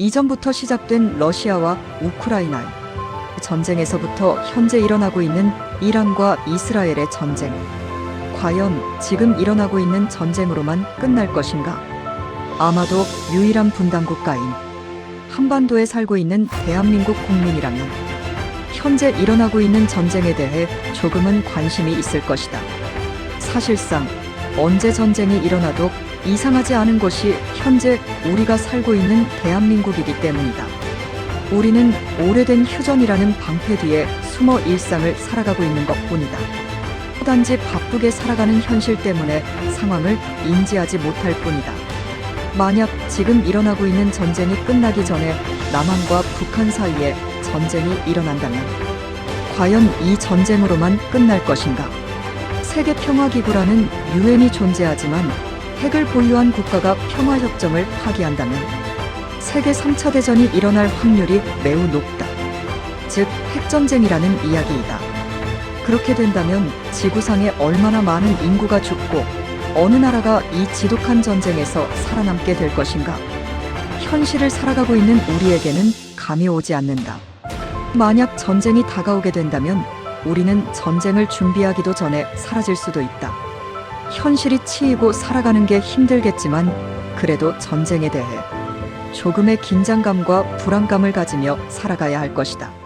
이전부터 시작된 러시아와 우크라이나 전쟁에서부터 현재 일어나고 있는 이란과 이스라엘의 전쟁. 과연 지금 일어나고 있는 전쟁으로만 끝날 것인가? 아마도 유일한 분단 국가인 한반도에 살고 있는 대한민국 국민이라면 현재 일어나고 있는 전쟁에 대해 조금은 관심이 있을 것이다. 사실상 언제 전쟁이 일어나도 이상하지 않은 것이 현재 우리가 살고 있는 대한민국이기 때문이다. 우리는 오래된 휴전이라는 방패 뒤에 숨어 일상을 살아가고 있는 것 뿐이다. 단지 바쁘게 살아가는 현실 때문에 상황을 인지하지 못할 뿐이다. 만약 지금 일어나고 있는 전쟁이 끝나기 전에 남한과 북한 사이에 전쟁이 일어난다면 과연 이 전쟁으로만 끝날 것인가? 세계평화기구라는 유엔이 존재하지만 핵을 보유한 국가가 평화협정을 파기한다면 세계 3차 대전이 일어날 확률이 매우 높다. 즉, 핵전쟁이라는 이야기이다. 그렇게 된다면 지구상에 얼마나 많은 인구가 죽고 어느 나라가 이 지독한 전쟁에서 살아남게 될 것인가? 현실을 살아가고 있는 우리에게는 감이 오지 않는다. 만약 전쟁이 다가오게 된다면 우리는 전쟁을 준비하기도 전에 사라질 수도 있다. 현실이 치이고 살아가는 게 힘들겠지만 그래도 전쟁에 대해 조금의 긴장감과 불안감을 가지며 살아가야 할 것이다.